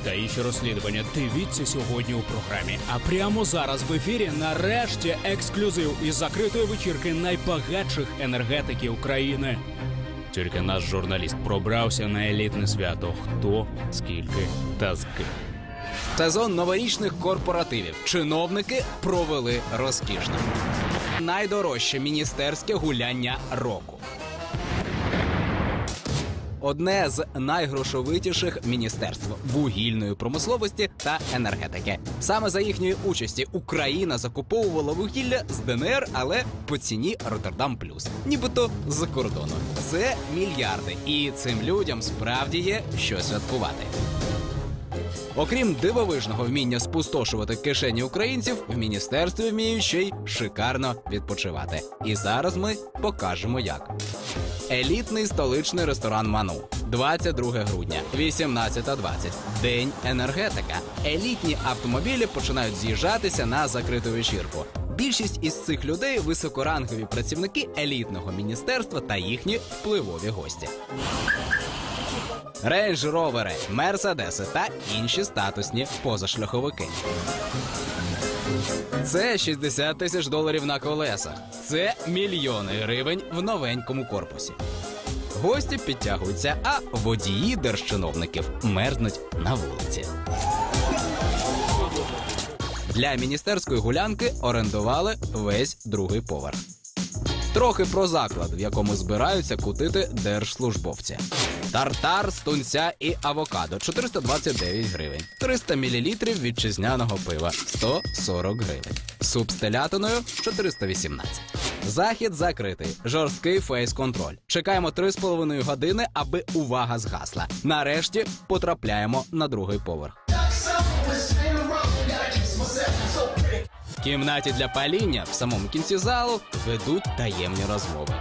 та інші розслідування дивіться сьогодні у програмі. А прямо зараз в ефірі нарешті ексклюзив із закритої вечірки найбагатших енергетиків України. Тільки наш журналіст пробрався на елітне свято. Хто, скільки та з ким. Сезон новорічних корпоративів чиновники провели розкішно. Найдорожче міністерське гуляння року. Одне з найгрошовитіших міністерств вугільної промисловості та енергетики. Саме за їхньої участі Україна закуповувала вугілля з ДНР, але по ціні Роттердам Плюс, нібито з кордону. Це мільярди, і цим людям справді є що святкувати. Окрім дивовижного вміння спустошувати кишені українців, в міністерстві вміють ще й шикарно відпочивати. І зараз ми покажемо як. Елітний столичний ресторан Ману. 22 грудня, 18.20. День енергетика. Елітні автомобілі починають з'їжджатися на закриту вечірку. Більшість із цих людей високорангові працівники елітного міністерства та їхні впливові гості. Рейндж-ровери, мерседеси та інші статусні позашляховики. Це 60 тисяч доларів на колесах. Це мільйони гривень в новенькому корпусі. Гості підтягуються, а водії держчиновників мерзнуть на вулиці. Для міністерської гулянки орендували весь другий поверх. Трохи про заклад, в якому збираються кутити держслужбовці. Тартар з тунця і авокадо 429 гривень. 300 мл вітчизняного пива 140 гривень. Суп з телятиною 418. Захід закритий. Жорсткий фейс-контроль. Чекаємо 3,5 години, аби увага згасла. Нарешті потрапляємо на другий поверх. Кімнаті для паління в самому кінці залу ведуть таємні розмови.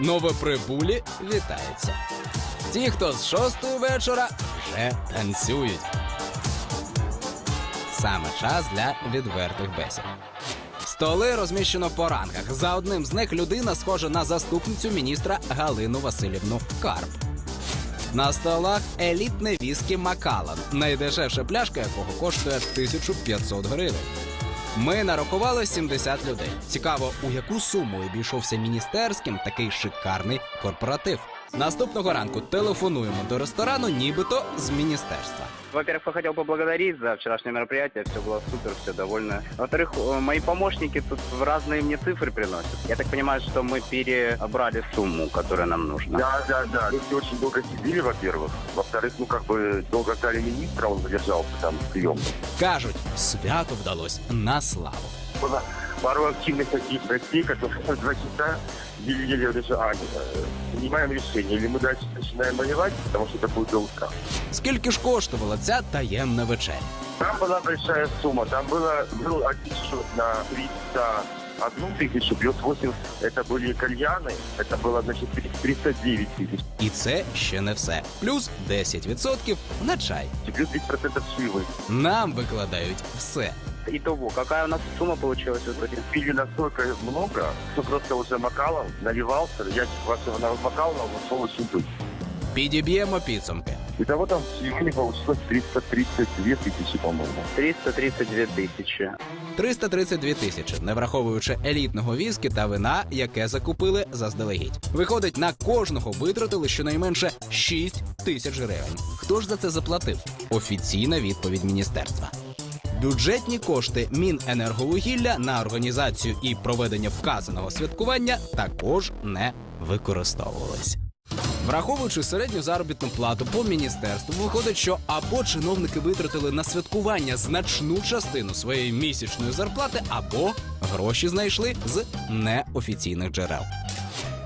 Новоприбулі вітаються. Ті, хто з шостої вечора, вже танцюють. Саме час для відвертих бесід. Столи розміщено по рангах. За одним з них людина схожа на заступницю міністра Галину Васильівну Карп. На столах елітне віскі Макалан, найдешевша пляшка якого коштує 1500 гривень. Ми нарахували 70 людей. Цікаво, у яку суму обійшовся міністерським такий шикарний корпоратив. Наступного ранку телефонуємо до ресторану, нібито з міністерства. Во-первых, я хотел поблагодарить за вчерашнее мероприятие, все было супер, все довольны. Во-вторых, э, мои помощники тут разные мне цифры приносят. Я так понимаю, что мы перебрали сумму, которая нам нужна. Да, да, да. Люди очень долго сидели, во-первых. Во-вторых, ну как бы долго ждали министра, он задержался там в приемной. Кажуть, свято вдалось на славу. Было пару активных таких гостей, которые в два часа еле-еле решили, а, э, принимаем решение, или мы дальше начинаем воевать, потому что это будет до утра. Скільки ж коштувала ця таємна вечеря? Там была большая сумма, там было, был один счет на 301 тысячу, плюс 8, это были кальяны, это было, значит, 309 тысяч, І це ще не все. Плюс 10% на чай. и плюс 10% силы. Нам викладають все. Итого, какая у нас сумма получилась в итоге? Пили настолько много, что просто уже Макалов наливался, я вашего на Макалова нашел очень быстро. Підіб'ємо підсумки. Итого там в середине получилось 332 тысячи, по-моему. 332 тысячи. 332 тисячі, не враховуючи елітного віскі та вина, яке закупили заздалегідь. Виходить, на кожного витратили щонайменше 6 тисяч гривень. Хто ж за це заплатив? Офіційна відповідь міністерства. Бюджетні кошти Міненерговугілля на організацію і проведення вказаного святкування також не використовувались. Враховуючи середню заробітну плату по міністерству, виходить, що або чиновники витратили на святкування значну частину своєї місячної зарплати, або гроші знайшли з неофіційних джерел.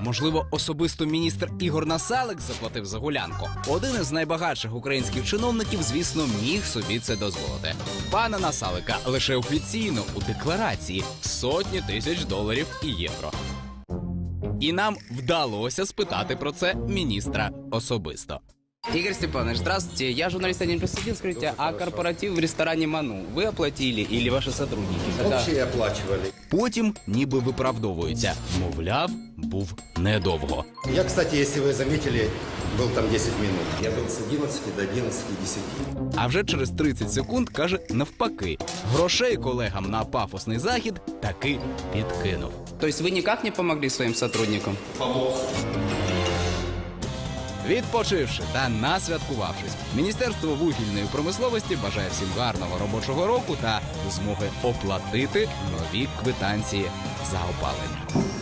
Можливо, особисто міністр Ігор Насалик заплатив за гулянку. Один із найбагатших українських чиновників, звісно, міг собі це дозволити. Пана Насалика лише офіційно у декларації сотні тисяч доларів і євро. І нам вдалося спитати про це міністра особисто. Игорь Степанович, здравствуйте. Я журналист Один плюс один. Скажите, а корпоратив в ресторане Ману вы оплатили или ваши сотрудники? Когда- Общие оплачивали. Потім ніби виправдовується. Мовляв, був недовго. Я, кстати, если вы заметили, был там 10 минут. Я был с 11 до 11.10. А вже через 30 секунд каже навпаки: грошей колегам на пафосний захід таки підкинув. Тобто ви ніяк не допомогли своїм сотрудникам? Відпочивши та насвяткувавшись, Міністерство вугільної промисловості бажає всім гарного робочого року та змоги оплатити нові квитанції за опалення.